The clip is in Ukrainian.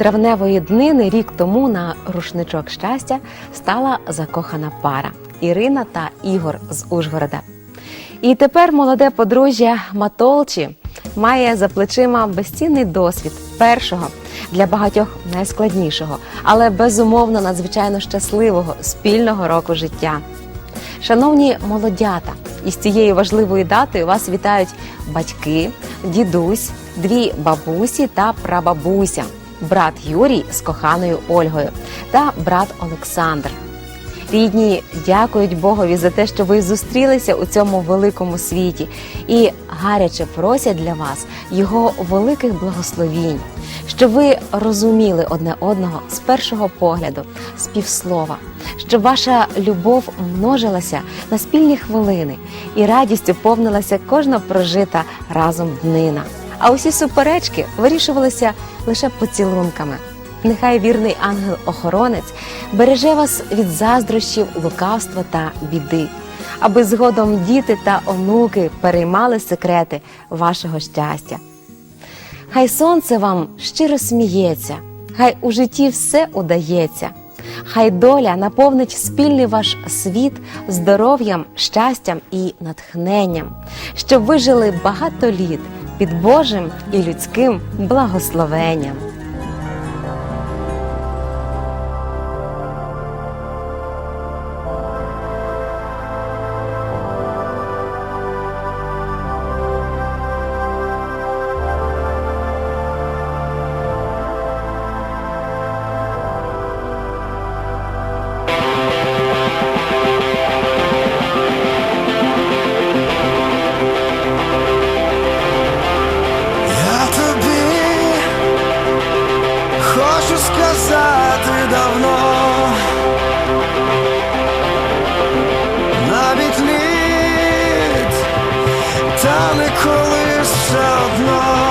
травневої днини рік тому на рушничок щастя стала закохана пара Ірина та Ігор з Ужгорода. І тепер молоде подружжя Матолчі має за плечима безцінний досвід першого для багатьох найскладнішого, але безумовно надзвичайно щасливого спільного року життя. Шановні молодята, із цією важливою датою вас вітають батьки, дідусь, дві бабусі та прабабуся, брат Юрій з коханою Ольгою та брат Олександр. Рідні дякують Богові за те, що ви зустрілися у цьому великому світі, і гаряче просять для вас його великих благословінь, щоб ви розуміли одне одного з першого погляду, з півслова, щоб ваша любов множилася на спільні хвилини і радістю повнилася кожна прожита разом днина. А усі суперечки вирішувалися лише поцілунками. Нехай вірний ангел-охоронець береже вас від заздрощів, лукавства та біди, аби згодом діти та онуки переймали секрети вашого щастя. Хай сонце вам щиро сміється, хай у житті все удається, хай доля наповнить спільний ваш світ здоров'ям, щастям і натхненням, щоб ви жили багато літ під Божим і людським благословенням. Хочу сказати давно, навіть літ, та не колись все одно.